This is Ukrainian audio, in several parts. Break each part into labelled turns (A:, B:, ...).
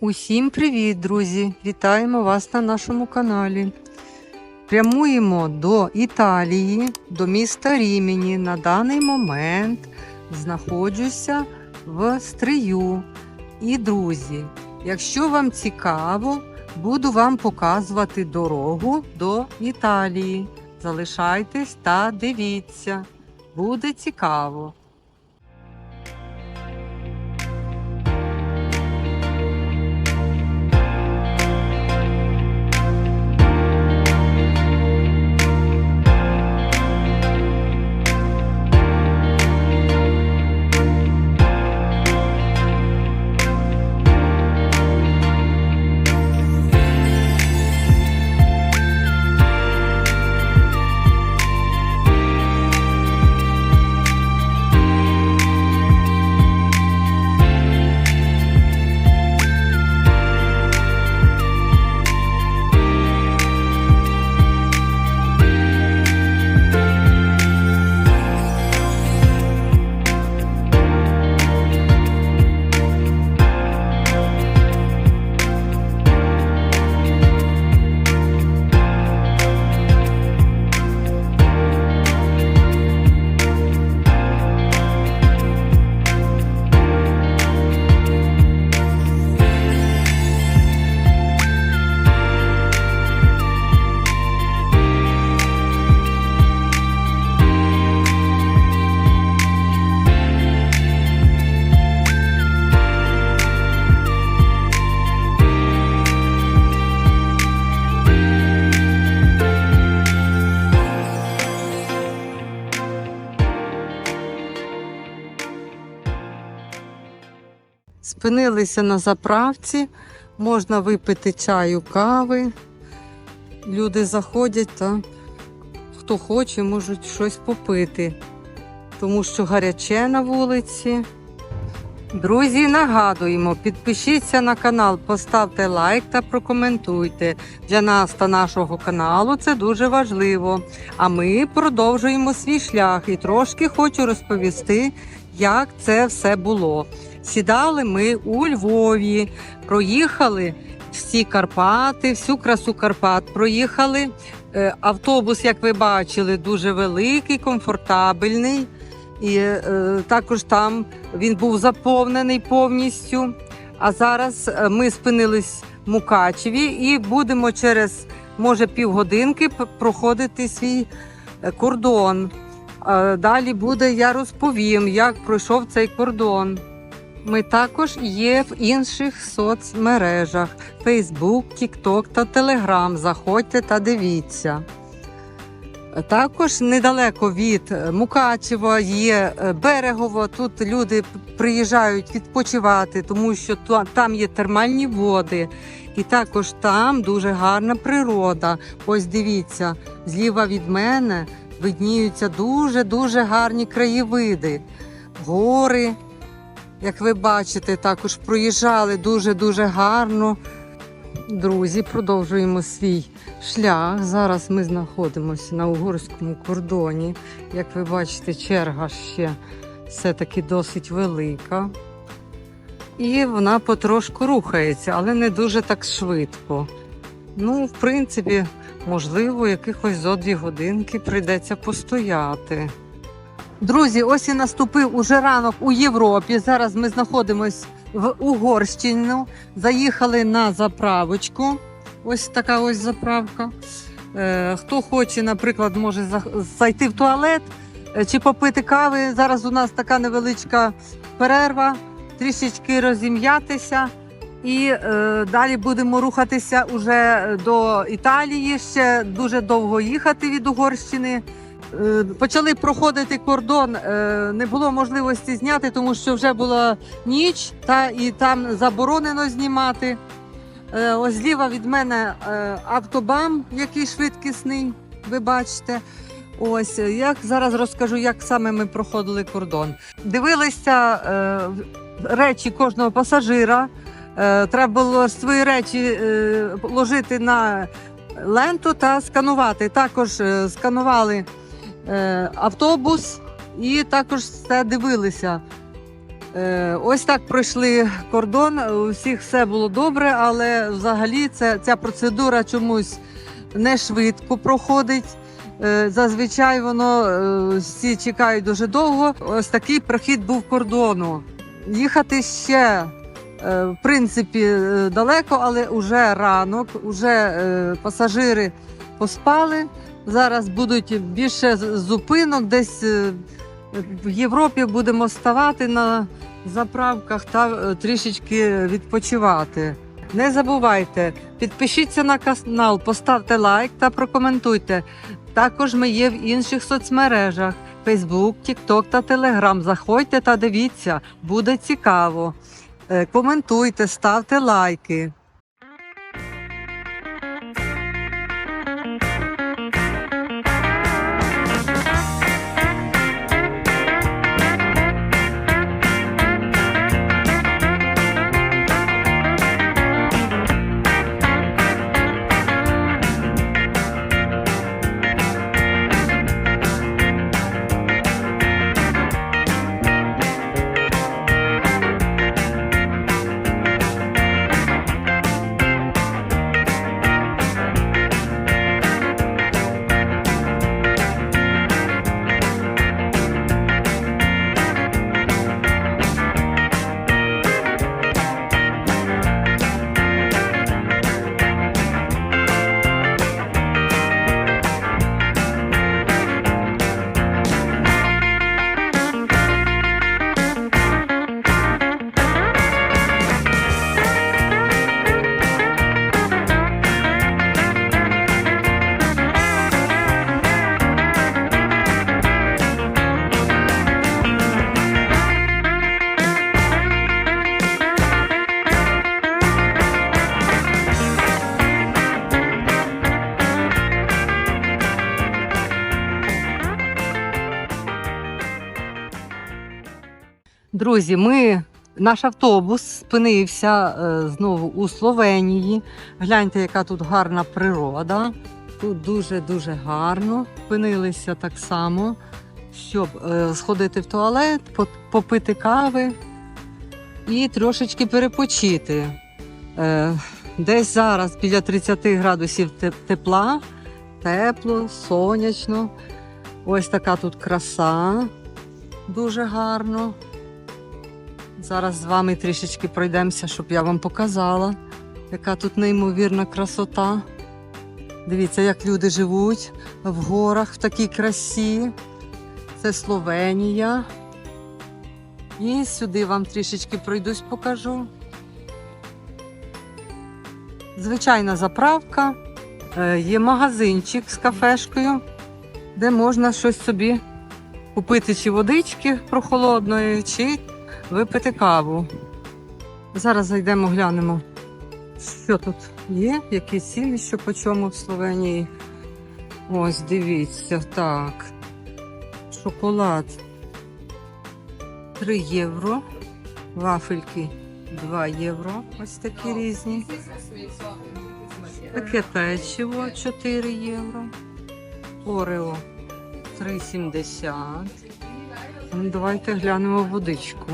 A: Усім привіт, друзі! Вітаємо вас на нашому каналі. Прямуємо до Італії, до міста Рімені. На даний момент знаходжуся в Стрию. І, друзі, якщо вам цікаво, буду вам показувати дорогу до Італії. Залишайтесь та дивіться. Буде цікаво. Спинилися на заправці, можна випити чаю, кави. Люди заходять та хто хоче, можуть щось попити, тому що гаряче на вулиці. Друзі, нагадуємо, підпишіться на канал, поставте лайк та прокоментуйте. Для нас та нашого каналу це дуже важливо. А ми продовжуємо свій шлях і трошки хочу розповісти, як це все було. Сідали ми у Львові, проїхали всі Карпати, всю красу Карпат проїхали. Е, Автобус, як ви бачили, дуже великий, комфортабельний. І е, також там він був заповнений повністю. А зараз е, ми спинились в Мукачеві і будемо через може півгодинки проходити свій е, кордон. Далі буде, я розповім, як пройшов цей кордон. Ми також є в інших соцмережах: Facebook, TikTok та Telegram. Заходьте та дивіться. Також недалеко від Мукачева є е, берегово. Тут люди приїжджають відпочивати, тому що там є термальні води. І також там дуже гарна природа. Ось дивіться, зліва від мене видніються дуже-дуже гарні краєвиди, гори. Як ви бачите, також проїжджали дуже-дуже гарно. Друзі, продовжуємо свій шлях. Зараз ми знаходимося на угорському кордоні. Як ви бачите, черга ще все-таки досить велика. І вона потрошку рухається, але не дуже так швидко. Ну, в принципі, можливо, якихось зо дві годинки прийдеться постояти. Друзі, ось і наступив уже ранок у Європі. Зараз ми знаходимось в Угорщину. Заїхали на заправочку. Ось така ось заправка. Е, хто хоче, наприклад, може за- зайти в туалет е, чи попити кави. Зараз у нас така невеличка перерва, трішечки розім'ятися. І е, далі будемо рухатися уже до Італії. Ще дуже довго їхати від Угорщини. Е, Почали проходити кордон, е, не було можливості зняти, тому що вже була ніч, та і там заборонено знімати. Е, Ось зліва від мене автобам, який швидкісний, ви бачите. Ось як зараз розкажу, як саме ми проходили кордон. Дивилися речі кожного пасажира. Треба було свої речі ложити на ленту та сканувати. Також сканували автобус і також все дивилися. Е, Ось так пройшли кордон. У всіх все було добре, але взагалі це, ця процедура чомусь не швидко проходить. Е, Зазвичай воно е, всі чекають дуже довго. Ось такий прохід був кордону. Їхати ще, е, в принципі, е, далеко, але вже ранок, вже е, пасажири поспали. Зараз будуть більше зупинок, десь е, в Європі будемо ставати на заправках та е, трішечки відпочивати. Не забувайте, підпишіться на канал, поставте лайк та прокоментуйте. Також ми є в інших соцмережах: Facebook, TikTok та Telegram. Заходьте та дивіться, буде цікаво. Е, Коментуйте, ставте лайки. Друзі, ми наш автобус спинився е, знову у Словенії. Гляньте, яка тут гарна природа. Тут дуже-дуже гарно. Спинилися так само, щоб е, сходити в туалет, попити кави і трошечки перепочити. Е, десь зараз біля 30 градусів тепла, тепло, сонячно. Ось така тут краса. Дуже гарно. Зараз з вами трішечки пройдемося, щоб я вам показала, яка тут неймовірна красота. Дивіться, як люди живуть в горах в такій красі. Це Словенія. І сюди вам трішечки пройдусь, покажу. Звичайна заправка. Е, Є магазинчик з кафешкою, де можна щось собі купити чи водички прохолодної, чи випити каву. Зараз зайдемо, глянемо, що тут є, які ціни, що по чому в Словенії. Ось, дивіться, так. Шоколад 3 євро. Вафельки 2 євро. Ось такі різні. Таке печиво 4 євро. Орео 3,70. Ну, Давайте глянемо водичку.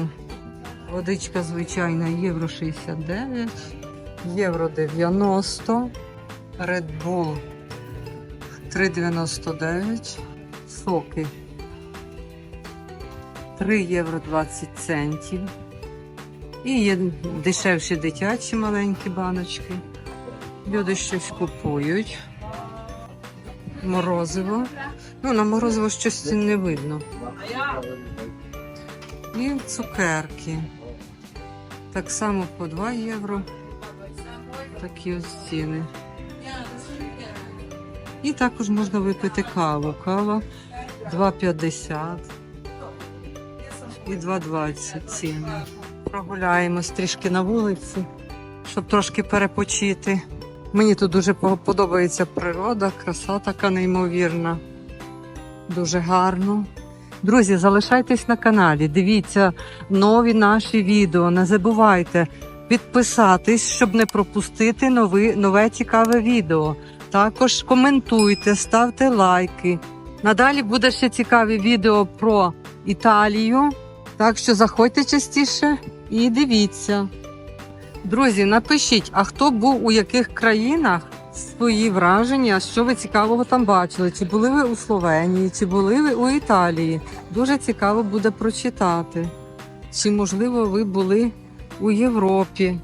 A: Водичка звичайна євро 69, євро 90, Red Bull 3,99, соки 3 євро 20 центів. І є дешевші дитячі маленькі баночки. Люди щось купують. Морозиво. Ну, на морозиво щось не видно. І цукерки. Так само по 2 євро. Такі ось ціни. І також можна випити каву. Кава 2,50 і 2,20 ціни. Прогуляємось трішки на вулиці, щоб трошки перепочити. Мені тут дуже подобається природа, краса така неймовірна. Дуже гарно. Друзі, залишайтесь на каналі, дивіться нові наші відео. Не забувайте підписатись, щоб не пропустити нови, нове цікаве відео. Також коментуйте, ставте лайки. Надалі буде ще цікаві відео про Італію. Так що заходьте частіше і дивіться. Друзі, напишіть, а хто був у яких країнах свої враження, що ви цікавого там бачили? Чи були ви у Словенії, чи були ви у Італії? Дуже цікаво буде прочитати. Чи, можливо, ви були у Європі?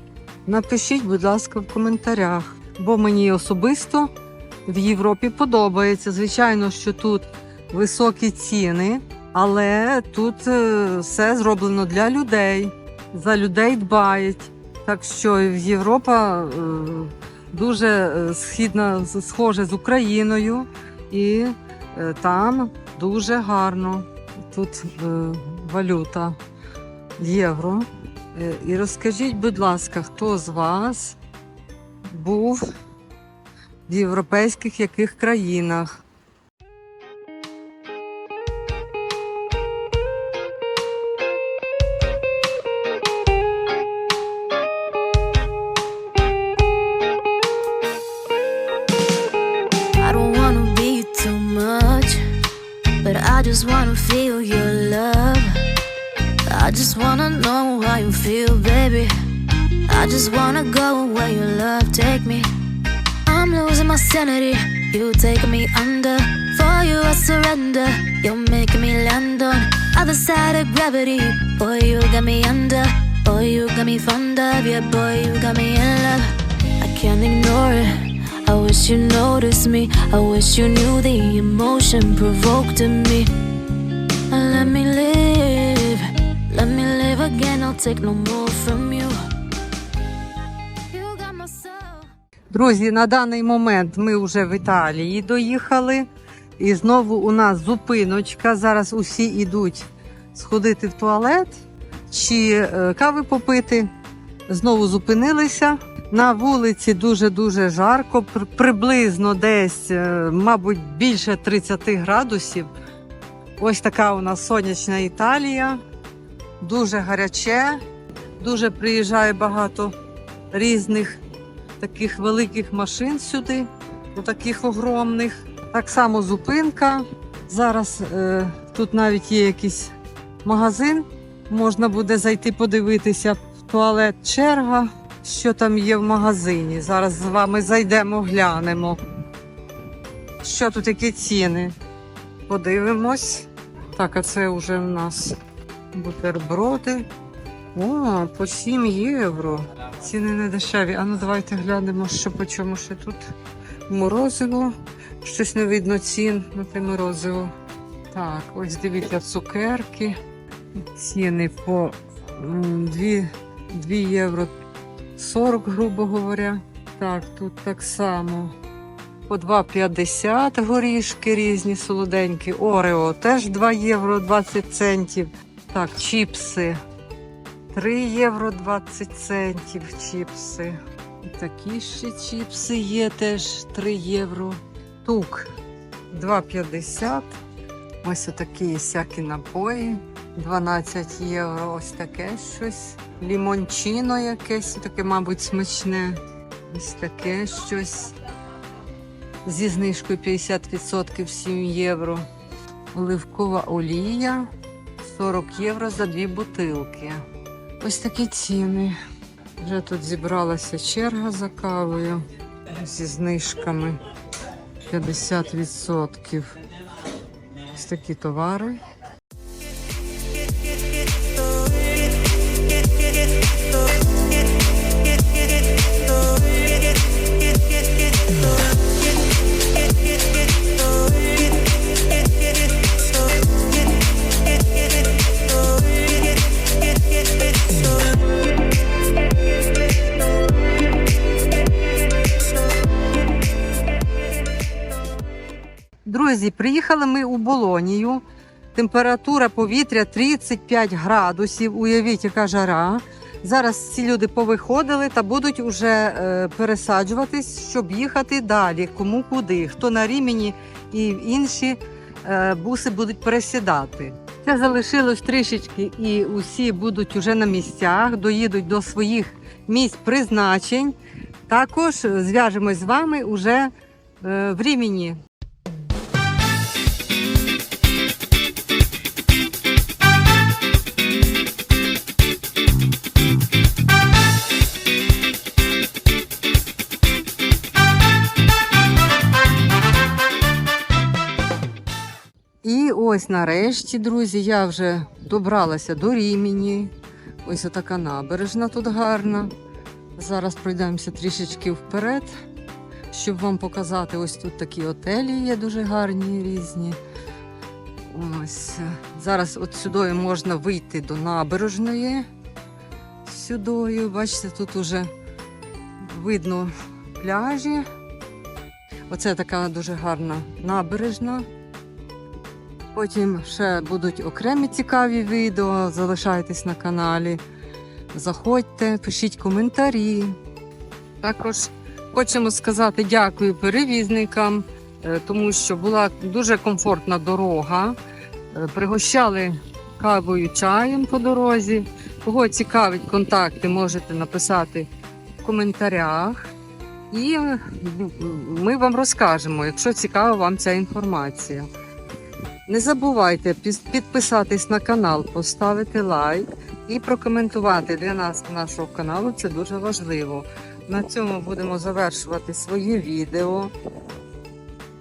A: Напишіть, будь ласка, в коментарях, бо мені особисто в Європі подобається. Звичайно, що тут високі ціни, але тут е, все зроблено для людей. За людей дбають. Так що Європа е, дуже східно схоже з- Україною, і е, там дуже гарно. Тут е, валюта євро. Е, І розкажіть, будь ласка, хто з вас був в європейських яких країнах?
B: Just wanna feel your love. I just wanna know how you feel, baby. I just wanna go where your love take me. I'm losing my sanity, you taking me under. For you, I surrender. You're making me land on other side of gravity. Boy, you got me under. Boy, you got me fond of. Yeah, boy, you got me in love. I can't ignore it. I wish you noticed me. I wish you knew the emotion provoked in me. Let me live. Let me live again. I'll take no more from you.
A: Друзі, на даний момент ми вже в Італії доїхали. І знову у нас зупиночка. Зараз усі йдуть сходити в туалет чи е, кави попити. Знову зупинилися. На вулиці дуже-дуже жарко, приблизно десь, е, мабуть, більше 30 градусів. Ось така у нас сонячна Італія. Дуже гаряче, дуже приїжджає багато різних таких великих машин сюди, таких огромних. Так само зупинка. Зараз е, тут навіть є якийсь магазин. Можна буде зайти подивитися туалет черга, що там є в магазині. Зараз з вами зайдемо, глянемо. Що тут які ціни? Подивимось. Так, а це вже в нас бутерброди. О, по 7 євро. Ціни не дешеві. А ну давайте глянемо, що по чому ще тут. Морозиво. Щось не видно цін на те морозиво. Так, ось дивіться цукерки. Ціни по 2, 2 євро 40, грубо говоря. Так, тут так само. По 2,50 горішки різні солоденькі. Орео теж 2 євро 20 центів. Так, чіпси 3 євро 20 центів чіпси. І такі ще чіпси є теж 3 євро. Тук 2,50. Ось отакі всякі напої. 12 євро. Ось таке щось. Лімончино якесь, таке, мабуть, смачне. Ось таке щось. Зі знижкою 50% 7 євро. Оливкова олія 40 євро за дві бутилки. Ось такі ціни. Вже тут зібралася черга за кавою зі знижками 50%. Ось такі товари. Друзі, приїхали ми у Болонію. Температура повітря 35 градусів. Уявіть, яка жара. Зараз ці люди повиходили та будуть уже е, пересаджуватись, щоб їхати далі. Кому куди. Хто на Рімені і інші е, буси будуть пересідати. Це залишилось трішечки, і усі будуть уже на місцях, доїдуть до своїх місць призначень. Також зв'яжемось з вами уже е, в Рімені. Ось нарешті, друзі, я вже добралася до Рімені. Ось така набережна тут гарна. Зараз пройдемося трішечки вперед, щоб вам показати. Ось тут такі отелі є дуже гарні різні. Ось. Зараз от сюди можна вийти до набережної. Сюдою, бачите, тут уже видно пляжі. Оце така дуже гарна набережна. Потім ще будуть окремі цікаві відео. Залишайтесь на каналі. Заходьте, пишіть коментарі. Також хочемо сказати дякую перевізникам, е, тому що була дуже комфортна дорога. Е, Пригощали кавою чаєм по дорозі. Кого цікавить контакти, можете написати в коментарях. І е, ми вам розкажемо, якщо цікава вам ця інформація. Не забувайте підписатись на канал, поставити лайк і прокоментувати для нас нашого каналу. Це дуже важливо. На цьому будемо завершувати своє відео.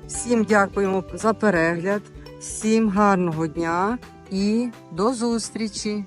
A: Всім дякуємо за перегляд, всім гарного дня і до зустрічі!